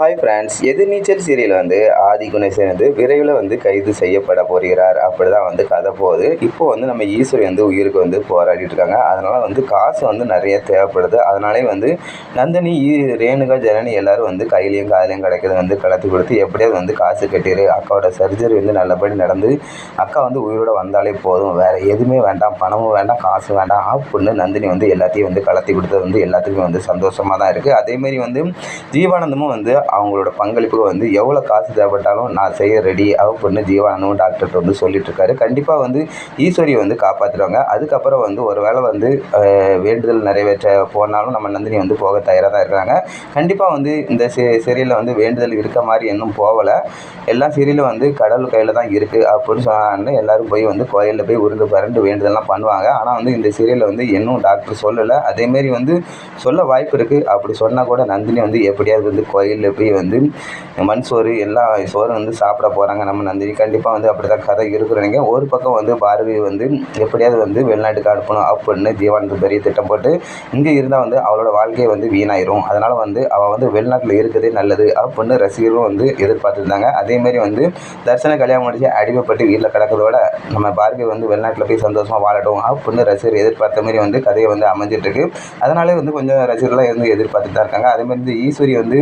Hi friends எதிர்நீச்சல் serial வந்து ஆதி குணேசன் வந்து விரைவில் வந்து கைது செய்யப்பட போகிறார் அப்படி தான் வந்து கதை போகுது. இப்போ வந்து நம்ம ஈஸ்வரி வந்து உயிருக்கு வந்து போராடிட்டு இருக்காங்க. அதனால் வந்து காசு வந்து நிறைய தேவைப்படுது. அதனாலே வந்து நந்தினி ரேணுகா ஜனனி எல்லாரும் வந்து கையிலையும் காலையும் கிடைக்கிறத வந்து கலத்து கொடுத்து எப்படியாவது வந்து காசு கட்டிடு அக்காவோட சர்ஜரி வந்து நல்லபடி நடந்து அக்கா வந்து உயிரோட வந்தாலே போதும். வேறு எதுவுமே வேண்டாம் பணமும் வேண்டாம் காசு வேண்டாம் அப்படின்னு நந்தினி வந்து எல்லாத்தையும் வந்து கலத்தி கொடுத்தது வந்து எல்லாத்துக்குமே வந்து சந்தோஷமாக தான் இருக்குது அதேமாரி வந்து ஜீவானந்தமும் வந்து அவங்களோட பங்களிப்புக்கு வந்து எவ்வளோ காசு தேவைப்பட்டாலும் நான் செய்ய ரெடி அப்படின்னு ஜீவானந்தமும் டாக்டர்கிட்ட வந்து சொல்லிட்டுருக்காரு கண்டிப்பாக வந்து ஈஸ்வரியை வந்து காப்பாற்றிடுவாங்க அதுக்கப்புறம் வந்து ஒரு வேளை வந்து வேண்டுதல் நிறைவேற்ற போனாலும் நம்ம நந்தினி வந்து போக தயாராக தான் இருக்காங்க. கண்டிப்பாக வந்து இந்த சீ சீரியலில் வந்து வேண்டுதல் இருக்க மாதிரி இன்னும் போகலை. எல்லா சீரியலும் வந்து கடவுள் கையில் தான் இருக்குது அப்படின்னு சொன்னாங்க எல்லாரும் போய் வந்து கோயிலில் போய் உருண்டு பரண்டு வேண்டுதல்லாம் பண்ணுவாங்க. ஆனால் வந்து இந்த சீரியலில் வந்து இன்னும் டாக்டர் சொல்லலை. அதேமாரி வந்து சொல்ல வாய்ப்பு இருக்குது அப்படி சொன்னால் கூட நந்தினி வந்து எப்படியாவது வந்து கோயிலில் போய் வந்து மண் சோறு எல்லா சோறும் வந்து சாப்பிட போகிறாங்க நம்ம நந்தினி. கண்டிப்பாக வந்து அப்படி தான் கதை இருக்கிறீங்க ஒரு பக்கம் வந்து பார்வை வந்து எப்படியாவது வந்து வெளிநாட்டுக்கு அனுப்பணும் அப்படின்னு ஜீவானந்த் பெரிய திட்டம் போட்டு இங்கே இருந்தால் வந்து அவளோட வாழ்க்கையை வந்து வீணாயிரும். அதனால் வந்து அவள் வந்து வெளிநாட்டில் இருக்கிறதே நல்லது அப்படின்னு ரசிகர்களும் வந்து எதிர்பார்த்துருந்தாங்க. அதேமாரி வந்து தர்சன கல்யாணம் முடிச்சு அடிமைப்பட்டு வீட்டில் கிடக்கிறதோட நம்ம பார்வை வந்து வெளிநாட்டில் போய் சந்தோஷமாக வாழட்டும் அப்படின்னு ரசிகர் எதிர்பார்த்த மாதிரி வந்து கதையை வந்து அமைஞ்சிட்ருக்கு அதனாலே வந்து கொஞ்சம் ரசிகர்லாம் வந்து எதிர்பார்த்துட்டு தான் இருக்காங்க அதேமாதிரி வந்து ஈஸ்வரி வந்து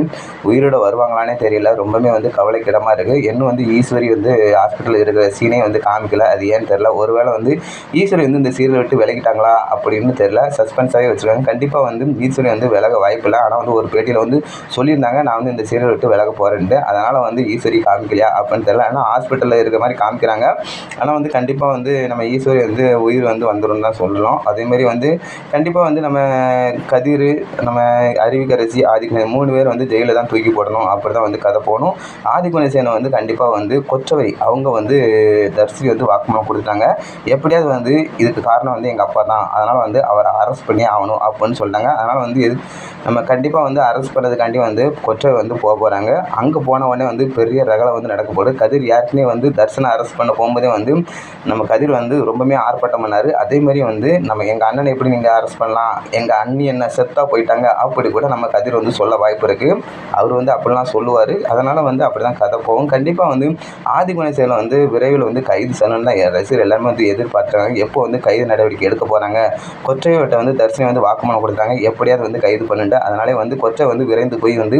உயிர் உயிரோட வருவாங்களானே தெரியல. ரொம்பவே வந்து கவலைக்கிடமாக இருக்குது இன்னும் வந்து ஈஸ்வரி வந்து ஹாஸ்பிட்டலில் இருக்கிற சீனே வந்து காமிக்கல. அது ஏன்னு தெரில ஒருவேளை வந்து ஈஸ்வரி வந்து இந்த சீரியல் விட்டு விலகிட்டாங்களா அப்படின்னு தெரில சஸ்பென்ஸாகவே வச்சுருக்காங்க. கண்டிப்பாக வந்து ஈஸ்வரி வந்து விலக வாய்ப்பில்லை ஆனால் வந்து ஒரு பேட்டியில் வந்து சொல்லியிருந்தாங்க நான் வந்து இந்த சீரியல் விட்டு விலக போகிறேன்ட்டு அதனால் வந்து ஈஸ்வரி காமிக்கலையா? அப்படின்னு தெரில ஆனால் ஹாஸ்பிட்டலில் இருக்கிற மாதிரி காமிக்கிறாங்க. ஆனால் வந்து கண்டிப்பாக வந்து நம்ம ஈஸ்வரி வந்து உயிர் வந்து வந்துடும் தான் சொல்லலாம் அதேமாரி வந்து கண்டிப்பாக வந்து நம்ம கதிர் நம்ம அறிவிக்கரசி ஆதிக்கணேசன் மூணு பேர் வந்து ஜெயிலில் தான் தூக்கி போடணும் அப்படி தான் வந்து கதை போகணும். ஆதிக்குணேசனை வந்து கண்டிப்பாக வந்து கொற்றவை அவங்க வந்து தர்சி வந்து வாக்குமூலம் கொடுத்துட்டாங்க. எப்படியாவது வந்து இதுக்கு காரணம் வந்து எங்கள் அப்பா தான். அதனால் வந்து அவரை அரெஸ்ட் பண்ணி ஆகணும் அப்படின்னு சொல்லிட்டாங்க. அதனால் வந்து எது நம்ம கண்டிப்பாக வந்து அரெஸ்ட் பண்ணதுக்காண்டி வந்து கொற்றவை வந்து போக போகிறாங்க அங்கே போன உடனே வந்து பெரிய ரகலை வந்து நடக்க போகுது. கதிர் யாருக்குமே வந்து தர்சனை அரெஸ்ட் பண்ண போகும்போதே வந்து நம்ம கதிர் வந்து ரொம்பவுமே ஆர்ப்பாட்டம் பண்ணார். அதே மாதிரி வந்து நம்ம எங்கள் அண்ணனை எப்படி நீங்கள் அரெஸ்ட் பண்ணலாம்? எங்கள் அண்ணி என்ன செத்தாக போயிட்டாங்க? அப்படி கூட நம்ம கதிர் வந்து சொல்ல வாய்ப்பு இருக்குது அவர் வந்து அப்படிலாம் சொல்லுவார். அதனால் வந்து அப்படி தான் கதை போகும். கண்டிப்பாக வந்து ஆதிகுணேசனை வந்து விரைவில் வந்து கைது செய்யணும்னு தான் ரசிகர் எல்லாமே வந்து எதிர்பார்க்குறாங்க. எப்போ வந்து கைது நடவடிக்கை எடுக்க போகிறாங்க கொற்றையோட்ட வந்து தர்ஷினி வந்து வாக்குமூலம் கொடுத்தாங்க எப்படியாவது வந்து கைது பண்ணுட்டு அதனாலே வந்து கொற்றை வந்து விரைந்து போய் வந்து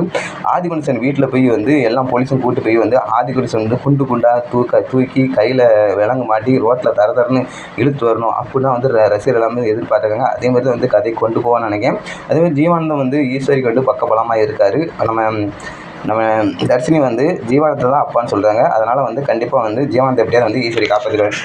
ஆதிகுணசன் வீட்டில் போய் வந்து எல்லாம் போலீஸும் கூட்டு போய் வந்து ஆதிகுணசன் வந்து குண்டு குண்டாக தூக்க தூக்கி கையில் விலங்கு மாட்டி ரோட்டில் தர தரன்னு இழுத்து வரணும். அப்படி தான் வந்து ர- ரசிகர் எல்லாமே எதிர்பார்த்துருக்காங்க அதே மாதிரி தான் வந்து கதை கொண்டு போவான்னு நினைக்கிறேன். அதேமாதிரி ஜீவானந்தம் வந்து ஈஸ்வரிக்கு வந்து பக்கபலமாக இருக்கார். நம்ம நம்ம தர்ஷினி வந்து ஜீவானத்தில் தான் அப்பான்னு சொல்கிறாங்க அதனால் வந்து கண்டிப்பாக வந்து ஜீவானத்தை எப்படியாவது வந்து ஈஸ்வரி காப்பாற்றிடுவார்